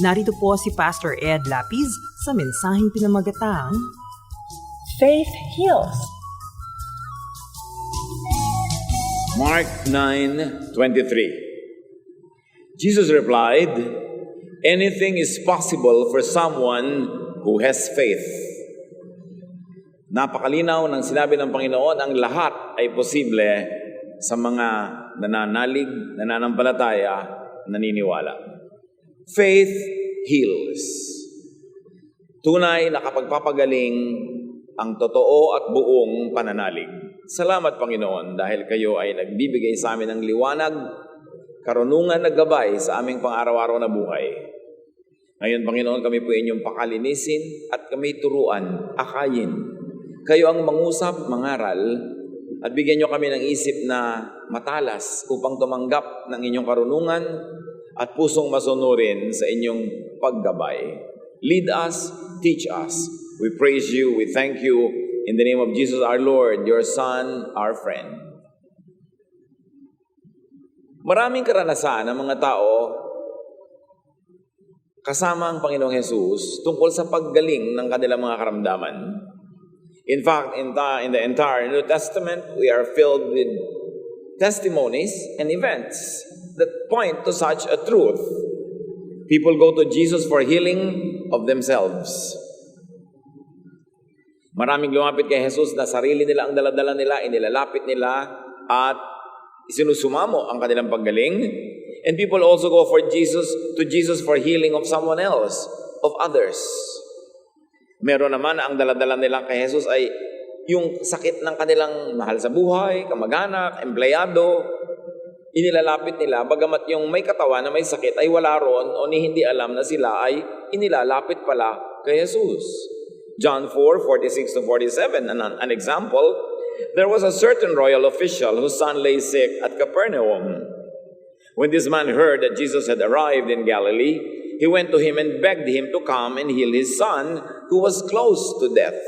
Narito po si Pastor Ed Lapis sa mensaheng pinamagatang Faith heals. Mark 9:23. Jesus replied, "Anything is possible for someone who has faith." Napakalinaw ng sinabi ng Panginoon, ang lahat ay posible sa mga nananalig, nananampalataya, naniniwala. Faith heals. Tunay na kapagpapagaling ang totoo at buong pananalig. Salamat Panginoon dahil kayo ay nagbibigay sa amin ng liwanag, karunungan na gabay sa aming pang-araw-araw na buhay. Ngayon Panginoon kami po inyong pakalinisin at kami turuan, akayin. Kayo ang mangusap, mangaral, at bigyan nyo kami ng isip na matalas upang tumanggap ng inyong karunungan at pusong masunurin sa inyong paggabay. Lead us, teach us. We praise you, we thank you in the name of Jesus our Lord, your Son, our friend. Maraming karanasan ng mga tao kasama ang Panginoong Jesus tungkol sa paggaling ng kanilang mga karamdaman. In fact, in, the, in the entire New Testament, we are filled with testimonies and events that point to such a truth. People go to Jesus for healing of themselves. Maraming lumapit kay Jesus na sarili nila ang daladala nila, inilalapit nila at isinusumamo ang kanilang paggaling. And people also go for Jesus to Jesus for healing of someone else, of others. Meron naman na ang daladala nila kay Jesus ay yung sakit ng kanilang mahal sa buhay, kamag-anak, empleyado, inilalapit nila, bagamat yung may katawan na may sakit ay wala ron o ni hindi alam na sila ay inilalapit pala kay Jesus. John 4, 46 to 47, an, an example, there was a certain royal official whose son lay sick at Capernaum. When this man heard that Jesus had arrived in Galilee, he went to him and begged him to come and heal his son who was close to death.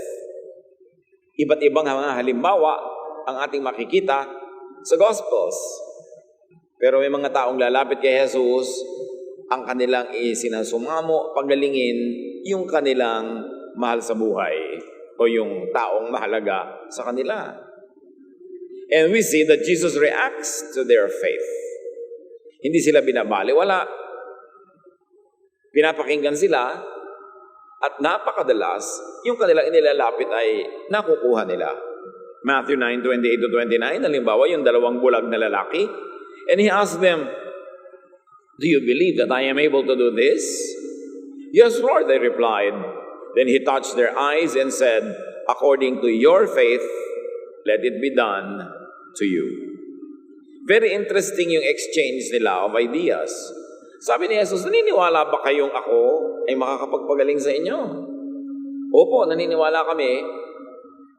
Iba't ibang mga halimbawa ang ating makikita sa Gospels. Pero may mga taong lalapit kay Jesus, ang kanilang isinasumamo, pagalingin yung kanilang mahal sa buhay o yung taong mahalaga sa kanila. And we see that Jesus reacts to their faith. Hindi sila binabali, wala. Pinapakinggan sila at napakadalas, yung kanilang inilalapit ay nakukuha nila. Matthew 9, 28 to 29, halimbawa yung dalawang bulag na lalaki, and he asked them, Do you believe that I am able to do this? Yes, Lord, they replied. Then he touched their eyes and said, According to your faith, let it be done to you. Very interesting yung exchange nila of ideas. Sabi ni Jesus, naniniwala ba kayong ako ay makakapagpagaling sa inyo? Opo, naniniwala kami.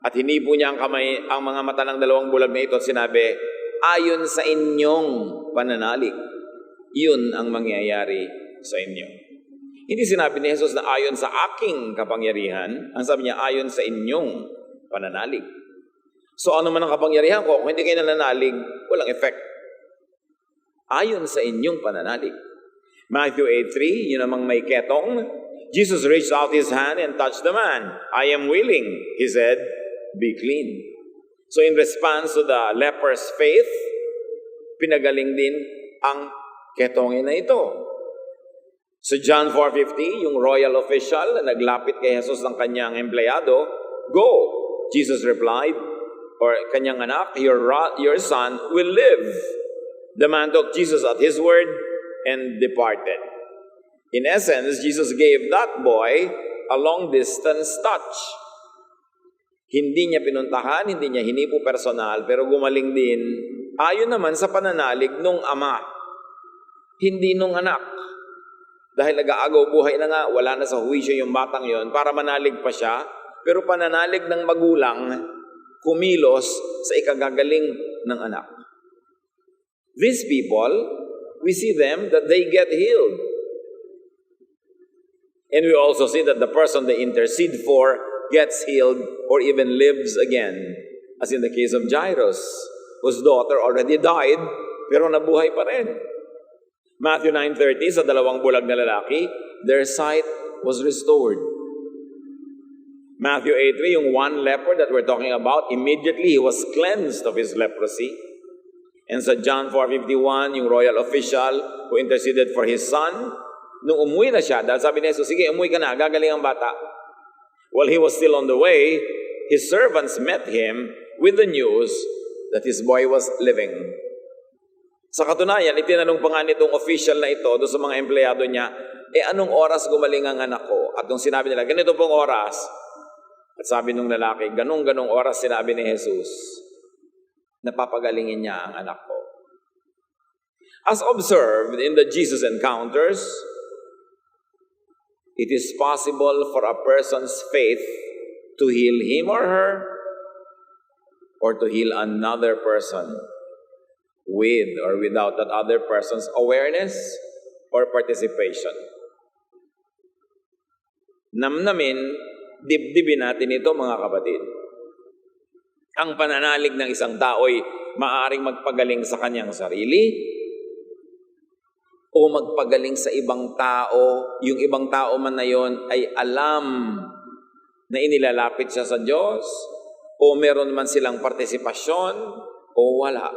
At hinipo niya ang kamay, ang mga mata ng dalawang bulag na ito at sinabi, ayon sa inyong pananalig, yun ang mangyayari sa inyo. Hindi sinabi ni Jesus na ayon sa aking kapangyarihan, ang sabi niya ayon sa inyong pananalig. So ano man ang kapangyarihan ko, kung hindi kayo nananalig, walang effect. Ayon sa inyong pananalig. Matthew 8.3, yun namang may ketong. Jesus reached out his hand and touched the man. I am willing, he said, be clean. So in response to the leper's faith, pinagaling din ang ketongin na ito. So John 4.50, yung royal official na naglapit kay Jesus ng kanyang empleyado, Go, Jesus replied, or kanyang anak, your, your son will live. The man took Jesus at his word and departed. In essence, Jesus gave that boy a long distance touch. Hindi niya pinuntahan, hindi niya hinipo personal, pero gumaling din ayon naman sa pananalig nung ama, hindi nung anak. Dahil nag-aagaw buhay na nga, wala na sa huwisyo yung batang yon para manalig pa siya, pero pananalig ng magulang, kumilos sa ikagagaling ng anak. These people, we see them that they get healed. And we also see that the person they intercede for gets healed or even lives again. As in the case of Jairus, whose daughter already died, pero nabuhay pa rin. Matthew 9.30, sa dalawang bulag na lalaki, their sight was restored. Matthew 8.3, yung one leper that we're talking about, immediately he was cleansed of his leprosy. And sa John 4.51, yung royal official who interceded for his son, nung umuwi na siya, dahil sabi ni Jesus, sige, umuwi ka na, gagaling ang bata. While he was still on the way, his servants met him with the news that his boy was living. Sa katunayan, itinanong pa nga nitong official na ito doon sa mga empleyado niya, eh anong oras gumaling ang anak ko? At nung sinabi nila, ganito pong oras. At sabi nung lalaki, ganong-ganong oras sinabi ni Jesus, napapagalingin niya ang anak ko. As observed in the Jesus encounters, it is possible for a person's faith to heal him or her or to heal another person with or without that other person's awareness or participation. Namnamin, dibdibin natin ito mga kapatid. Ang pananalig ng isang tao'y maaring magpagaling sa kanyang sarili o magpagaling sa ibang tao. Yung ibang tao man na yon ay alam na inilalapit siya sa Diyos o meron man silang partisipasyon o wala.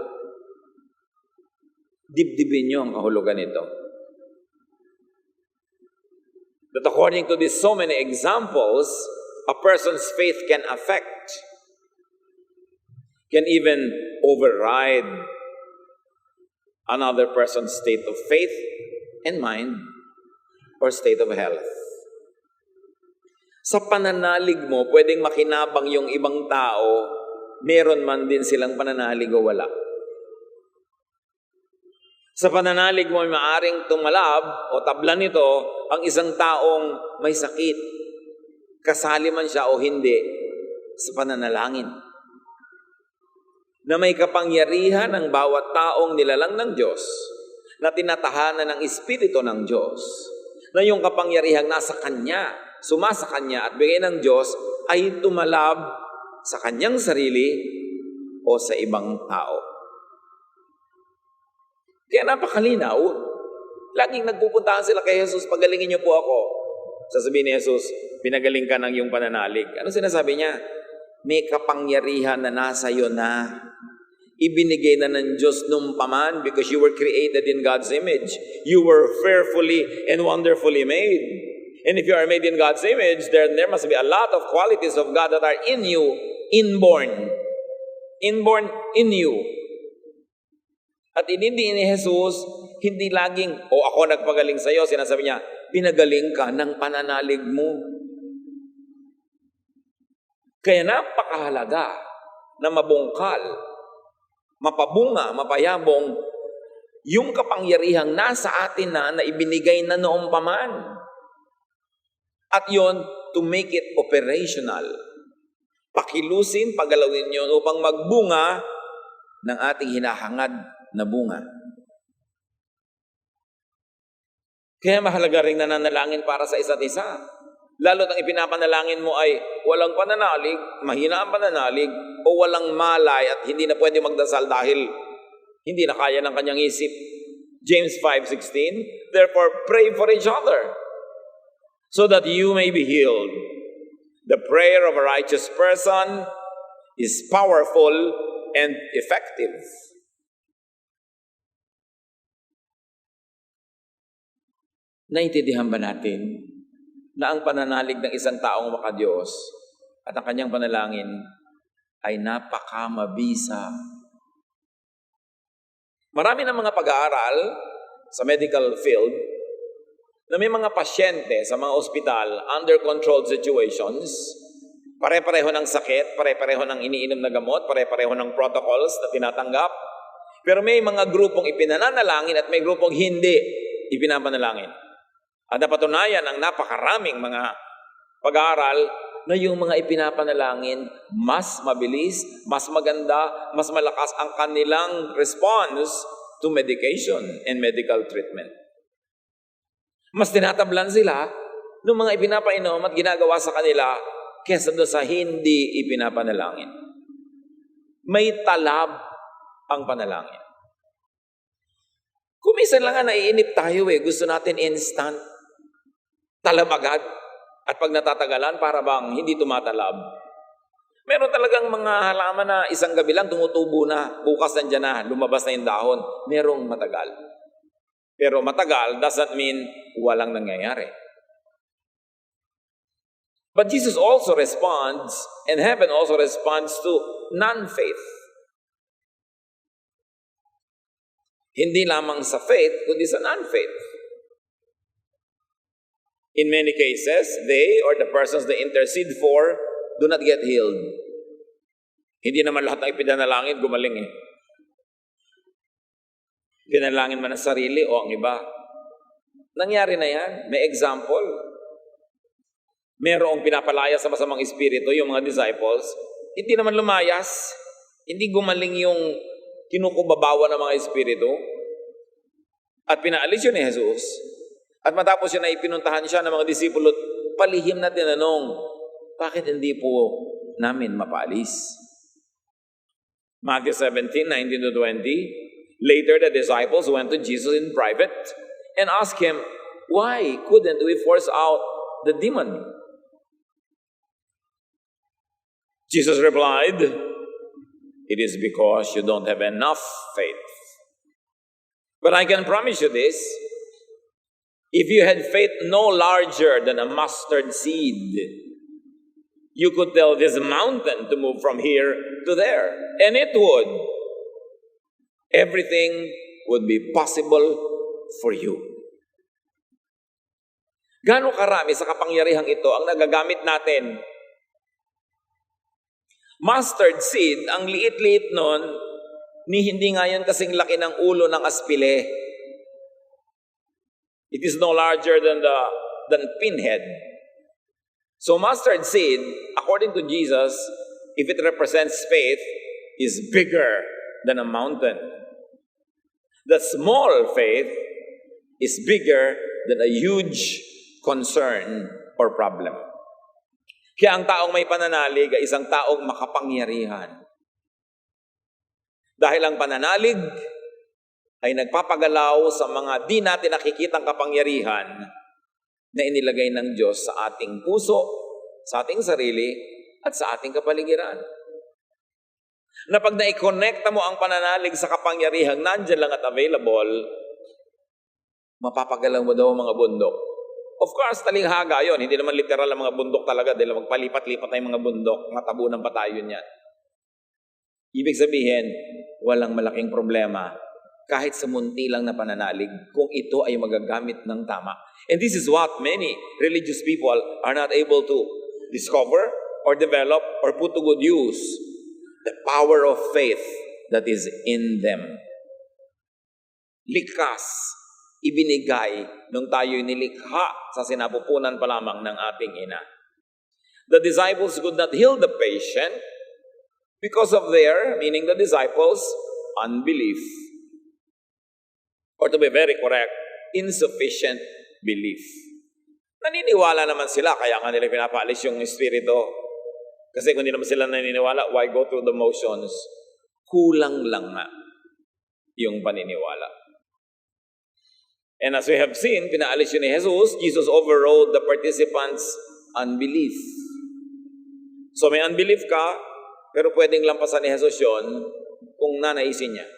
Dibdibin niyo ang kahulugan nito. That according to these so many examples, a person's faith can affect, can even override another person's state of faith and mind or state of health. Sa pananalig mo, pwedeng makinabang yung ibang tao, meron man din silang pananalig o wala. Sa pananalig mo, maaring tumalab o tablan nito ang isang taong may sakit. Kasali man siya o hindi sa pananalangin. Na may kapangyarihan ng bawat taong nilalang ng Diyos na tinatahanan ng Espiritu ng Diyos. Na yung kapangyarihang nasa Kanya, sumasa Kanya at bigay ng Diyos ay tumalab sa Kanyang sarili o sa ibang tao. Kaya napakalinaw, laging nagpupuntahan sila kay Jesus, pagalingin niyo po ako. Sasabihin ni Jesus, pinagaling ka ng iyong pananalig. Ano sinasabi niya? May kapangyarihan na nasa iyo na ibinigay na ng Diyos nung paman because you were created in God's image. You were fearfully and wonderfully made. And if you are made in God's image, there, there must be a lot of qualities of God that are in you, inborn. Inborn in you. At inindi ni Jesus, hindi laging, o ako nagpagaling sa iyo, sinasabi niya, pinagaling ka ng pananalig mo. Kaya napakahalaga na mabungkal, mapabunga, mapayabong, yung kapangyarihang nasa atin na na ibinigay na noong paman. At yon to make it operational. Pakilusin, pagalawin yon upang magbunga ng ating hinahangad na bunga. Kaya mahalaga rin nananalangin para sa isa't isa. Lalo ang ipinapanalangin mo ay walang pananalig, mahina ang pananalig, o walang malay at hindi na pwede magdasal dahil hindi na kaya ng kanyang isip. James 5.16, Therefore pray for each other so that you may be healed. The prayer of a righteous person is powerful and effective. Naintindihan ba natin na ang pananalig ng isang taong makadiyos at ang kanyang panalangin ay napakamabisa. Marami ng mga pag-aaral sa medical field na may mga pasyente sa mga ospital under controlled situations, pare-pareho ng sakit, pare-pareho ng iniinom na gamot, pare-pareho ng protocols na tinatanggap, pero may mga grupong ipinananalangin at may grupong hindi ipinapanalangin. At napatunayan ang napakaraming mga pag-aaral na yung mga ipinapanalangin, mas mabilis, mas maganda, mas malakas ang kanilang response to medication and medical treatment. Mas tinatablan sila ng mga ipinapainom at ginagawa sa kanila kesa doon sa hindi ipinapanalangin. May talab ang panalangin. Kung minsan lang nga naiinip tayo eh, gusto natin instant, talab. At pag natatagalan, para bang hindi tumatalab. Meron talagang mga halaman na isang gabi lang tumutubo na, bukas nandiyan na, lumabas na yung dahon. Merong matagal. Pero matagal doesn't mean walang nangyayari. But Jesus also responds, and heaven also responds to non-faith. Hindi lamang sa faith, kundi sa non-faith. In many cases, they or the persons they intercede for do not get healed. Hindi naman lahat ng ipinanalangin gumaling eh. Pinalangin man ang sarili o ang iba. Nangyari na yan. May example. Merong pinapalaya sa masamang espiritu, yung mga disciples. Hindi naman lumayas. Hindi gumaling yung kinukubabawa ng mga espiritu. At pinaalis yun ni Jesus. At matapos yun ay pinuntahan siya ng mga disipulo, palihim na tinanong, bakit hindi po namin mapaalis? Matthew 17, 19 to 20. Later, the disciples went to Jesus in private and asked him, Why couldn't we force out the demon? Jesus replied, It is because you don't have enough faith. But I can promise you this if you had faith no larger than a mustard seed, you could tell this mountain to move from here to there, and it would. Everything would be possible for you. Gano'ng karami sa kapangyarihang ito ang nagagamit natin? Mustard seed, ang liit-liit nun, ni hindi nga yan kasing laki ng ulo ng aspile. It is no larger than the than pinhead. So mustard seed, according to Jesus, if it represents faith, is bigger than a mountain. The small faith is bigger than a huge concern or problem. Kaya ang taong may pananalig ay isang taong makapangyarihan. Dahil ang pananalig ay nagpapagalaw sa mga di natin nakikitang kapangyarihan na inilagay ng Diyos sa ating puso, sa ating sarili, at sa ating kapaligiran. Na pag na-connecta mo ang pananalig sa kapangyarihang nandyan lang at available, mapapagalaw mo daw ang mga bundok. Of course, talinghaga yon. Hindi naman literal ang mga bundok talaga dahil magpalipat-lipat na yung mga bundok, matabunan pa tayo niyan. Ibig sabihin, walang malaking problema kahit sa munti lang na pananalig kung ito ay magagamit ng tama. And this is what many religious people are not able to discover or develop or put to good use. The power of faith that is in them. Likas, ibinigay nung tayo'y nilikha sa sinapupunan pa lamang ng ating ina. The disciples could not heal the patient because of their, meaning the disciples, unbelief. Or to be very correct, insufficient belief. Naniniwala naman sila, kaya nga nila pinapaalis yung espiritu. Kasi kung hindi naman sila naniniwala, why go through the motions? Kulang lang nga yung paniniwala. And as we have seen, pinaalis yun ni Jesus, Jesus overrode the participants' unbelief. So may unbelief ka, pero pwedeng lampasan ni Jesus yun kung nanaisin niya.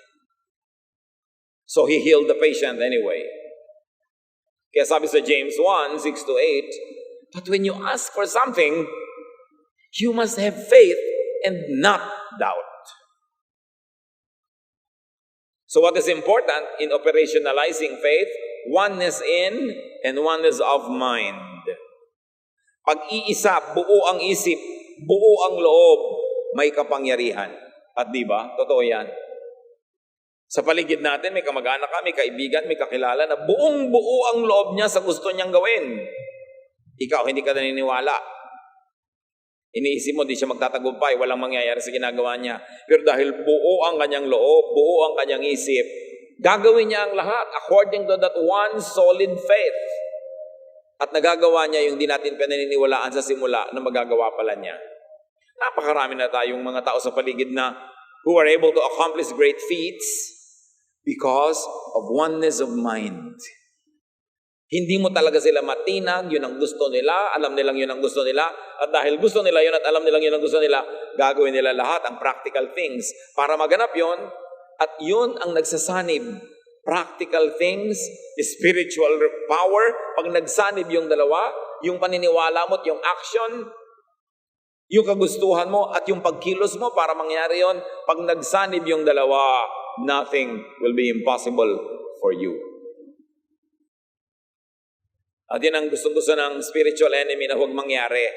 So he healed the patient anyway. Kaya sabi sa James 1, 6 to 8, But when you ask for something, you must have faith and not doubt. So, what is important in operationalizing faith? Oneness in and oneness of mind. Pag-iisa, buo ang isip, buo ang loob, may kapangyarihan. At di ba? Totoo yan. Sa paligid natin, may kamag-anak ka, may kaibigan, may kakilala na buong buo ang loob niya sa gusto niyang gawin. Ikaw, hindi ka naniniwala. Iniisip mo, di siya magtatagumpay, walang mangyayari sa ginagawa niya. Pero dahil buo ang kanyang loob, buo ang kanyang isip, gagawin niya ang lahat according to that one solid faith. At nagagawa niya yung di natin pinaniniwalaan sa simula na magagawa pala niya. Napakarami na tayong mga tao sa paligid na who are able to accomplish great feats because of oneness of mind. Hindi mo talaga sila matinag, yun ang gusto nila, alam nilang yun ang gusto nila, at dahil gusto nila yun at alam nilang yun ang gusto nila, gagawin nila lahat ang practical things para maganap yun, at yun ang nagsasanib. Practical things, spiritual power, pag nagsanib yung dalawa, yung paniniwala mo at yung action, yung kagustuhan mo at yung pagkilos mo para mangyari yon, pag nagsanib yung dalawa, nothing will be impossible for you. At yan ang gustong-gusto ng spiritual enemy na huwag mangyari.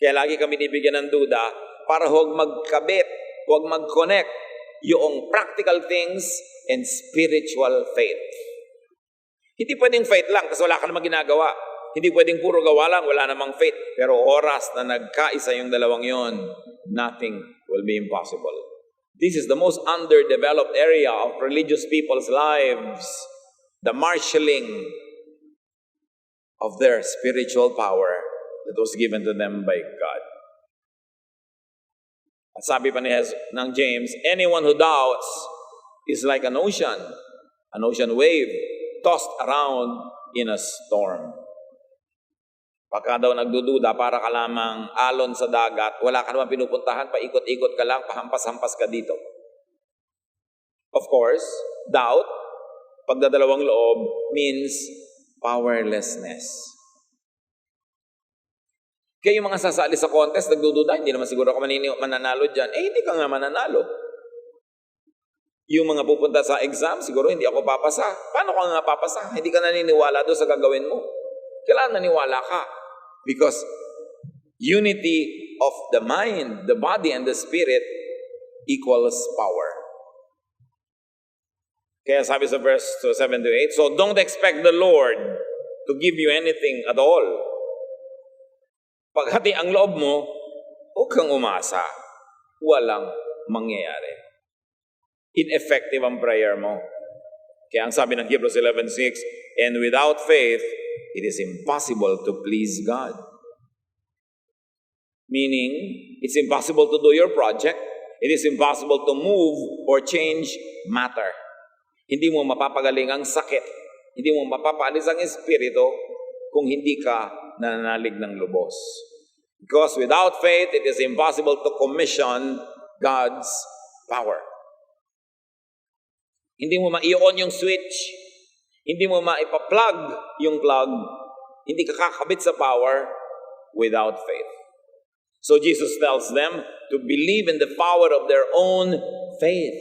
Kaya lagi kami nibigyan ng duda para huwag magkabit, huwag mag-connect yung practical things and spiritual faith. Hindi pwedeng faith lang kasi wala ka namang ginagawa. Hindi pwedeng puro gawa lang, wala namang faith. Pero oras na nagkaisa yung dalawang yon, nothing will be impossible. This is the most underdeveloped area of religious people's lives. The marshalling of their spiritual power that was given to them by God. At sabi pa ni Jes- ng James, anyone who doubts is like an ocean, an ocean wave tossed around in a storm. Pagka daw nagdududa, para ka lamang alon sa dagat, wala ka naman pinupuntahan, paikot-ikot ka lang, pahampas-hampas ka dito. Of course, doubt, pagdadalawang loob, means powerlessness. Kaya yung mga sasali sa contest, nagdududa, hindi naman siguro ako manini- mananalo dyan. Eh, hindi ka nga mananalo. Yung mga pupunta sa exam, siguro hindi ako papasa. Paano ka nga papasa? Hindi ka naniniwala doon sa gagawin mo. Kailangan naniwala ka. Because unity of the mind, the body, and the spirit equals power. Kaya sabi sa verse 7 to 8, So don't expect the Lord to give you anything at all. Paghati ang loob mo, huwag kang umasa. Walang mangyayari. Ineffective ang prayer mo. Kaya ang sabi ng Hebrews 11.6, And without faith, it is impossible to please God. Meaning, it's impossible to do your project. It is impossible to move or change matter. Hindi mo mapapagaling ang sakit. Hindi mo mapapaalis ang espiritu kung hindi ka nananalig ng lubos. Because without faith, it is impossible to commission God's power. Hindi mo ma-on yung switch. Hindi mo maipa-plug yung plug. Hindi ka kakabit sa power without faith. So Jesus tells them to believe in the power of their own faith.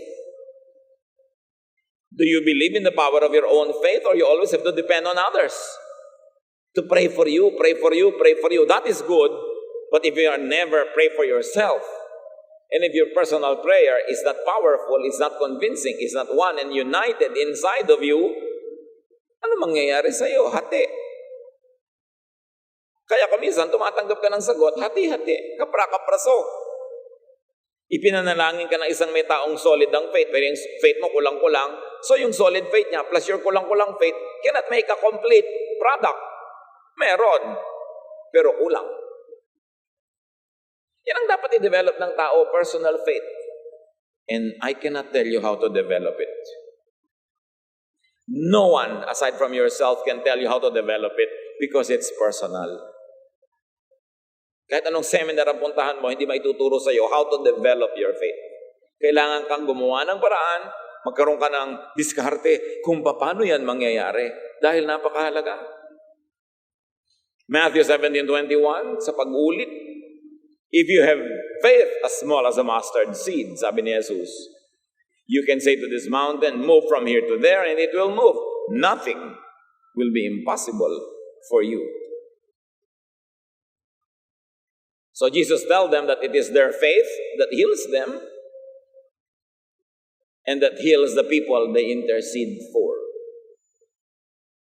Do you believe in the power of your own faith or you always have to depend on others? To pray for you, pray for you, pray for you. That is good. But if you are never pray for yourself, and if your personal prayer is not powerful, is not convincing, is not one and united inside of you, ano mangyayari sa iyo? Hati. Kaya kaminsan, tumatanggap ka ng sagot, hati-hati, kapra-kapraso. Ipinanalangin ka ng isang may taong solid ang faith, pero yung faith mo kulang-kulang. So yung solid faith niya plus your kulang-kulang faith cannot make a complete product. Meron, pero kulang. Yan ang dapat i-develop ng tao, personal faith. And I cannot tell you how to develop it. No one aside from yourself can tell you how to develop it because it's personal. Kahit anong seminar ang puntahan mo, hindi maituturo sa iyo how to develop your faith. Kailangan kang gumawa ng paraan, magkaroon ka ng diskarte kung paano yan mangyayari. Dahil napakahalaga. Matthew 17.21, sa pag-ulit, If you have faith as small as a mustard seed, sabi ni Jesus, you can say to this mountain, move from here to there, and it will move. Nothing will be impossible for you. So Jesus tell them that it is their faith that heals them and that heals the people they intercede for.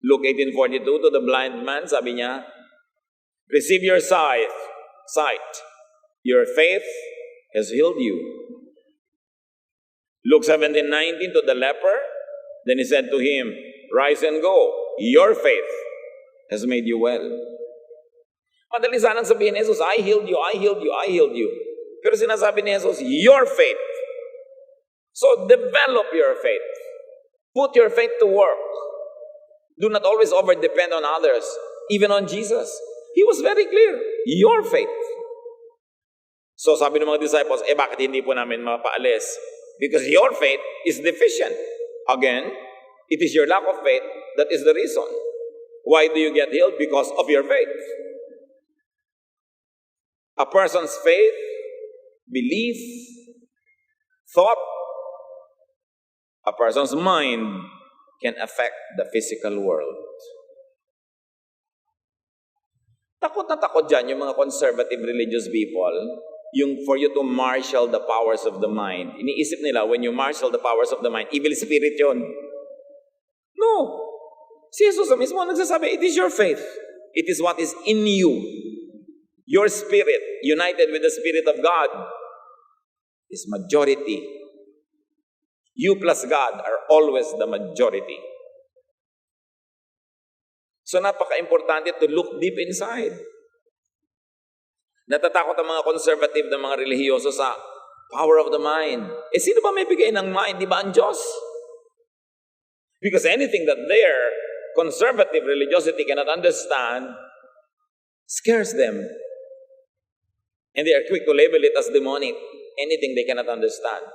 Luke 18:42 to the blind man, sabi niya, receive your sight, sight. Your faith has healed you. Luke 17:19 to the leper, then he said to him, rise and go. Your faith has made you well. Madali sanang sabihin ni Jesus, I healed you, I healed you, I healed you. Pero sinasabi ni Jesus, your faith. So develop your faith. Put your faith to work. Do not always over depend on others, even on Jesus. He was very clear, your faith. So sabi ng mga disciples, eh bakit hindi po namin mapaalis? Because your faith is deficient. Again, it is your lack of faith that is the reason. Why do you get healed? Because of your faith. A person's faith, belief, thought, a person's mind can affect the physical world. Takot na takot dyan yung mga conservative religious people, yung for you to marshal the powers of the mind. Iniisip nila, when you marshal the powers of the mind, evil spirit yun. No. Si Jesus mismo nagsasabi, it is your faith. It is what is in you. Your spirit, united with the Spirit of God, is majority. You plus God are always the majority. So napaka-importante to look deep inside. Natatakot ang mga conservative na mga relihiyoso sa power of the mind. Eh sino ba may bigay ng mind? Di ba ang Diyos? Because anything that their conservative religiosity cannot understand scares them. And they are quick to label it as demonic. Anything they cannot understand.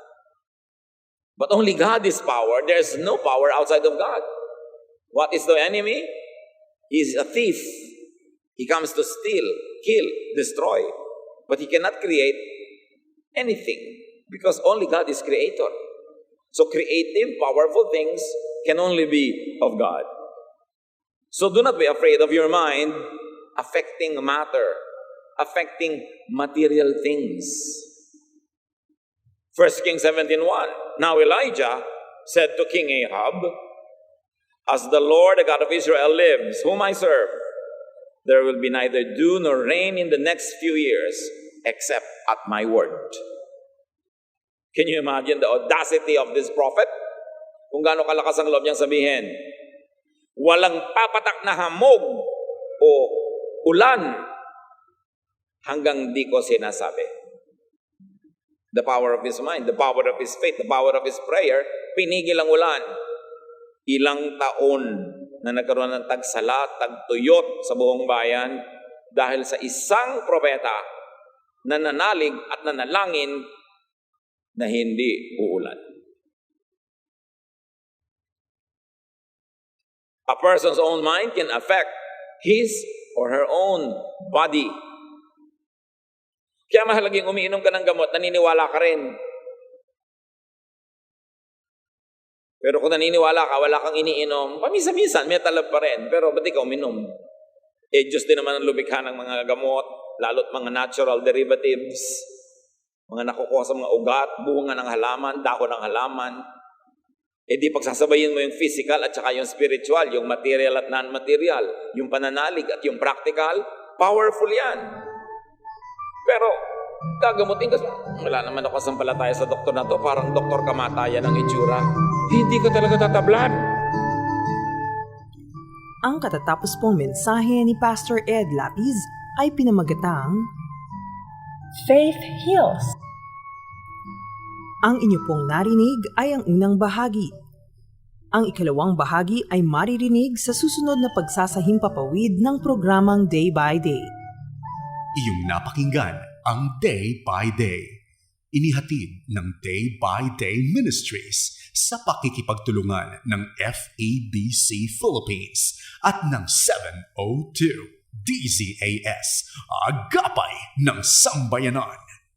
But only God is power. There's no power outside of God. What is the enemy? He is a thief. He comes to steal, kill, destroy. But he cannot create anything because only God is creator. So creative, powerful things can only be of God. So do not be afraid of your mind affecting matter, affecting material things. 1 Kings 17.1 Now Elijah said to King Ahab, As the Lord, the God of Israel lives, whom I serve, there will be neither dew nor rain in the next few years, except at my word. Can you imagine the audacity of this prophet? Kung gaano kalakas ang loob niyang sabihin, walang papatak na hamog o ulan hanggang di ko sinasabi. The power of his mind, the power of his faith, the power of his prayer, pinigil ang ulan. Ilang taon na nagkaroon ng tagsala, tagtuyot sa buong bayan dahil sa isang propeta na nanalig at nanalangin na hindi uulan. A person's own mind can affect his or her own body. Kaya mahalaging umiinom ka ng gamot, naniniwala ka rin. Pero kung naniniwala ka, wala kang iniinom, pamisa-minsan, may talab pa rin. Pero ba't ikaw uminom? Eh, Diyos din naman ang lumikha ng mga gamot, lalo't mga natural derivatives, mga nakukuha sa mga ugat, bunga ng halaman, dako ng halaman. Eh di pagsasabayin mo yung physical at saka yung spiritual, yung material at non-material, yung pananalig at yung practical, powerful yan. Pero, gagamutin ka, wala naman ako sampalataya sa doktor na to, parang doktor kamatayan ang itsura. Hindi ka talaga tatablan. Ang katatapos pong mensahe ni Pastor Ed Lapiz ay pinamagatang Faith heals. Ang inyo pong narinig ay ang unang bahagi. Ang ikalawang bahagi ay maririnig sa susunod na pagsasahimpapawid ng programang Day by Day. Iyong napakinggan ang Day by Day. Inihatid ng Day by Day Ministries sa pakikipagtulungan ng FABC Philippines at ng 702 DZAS, agapay ng sambayanan.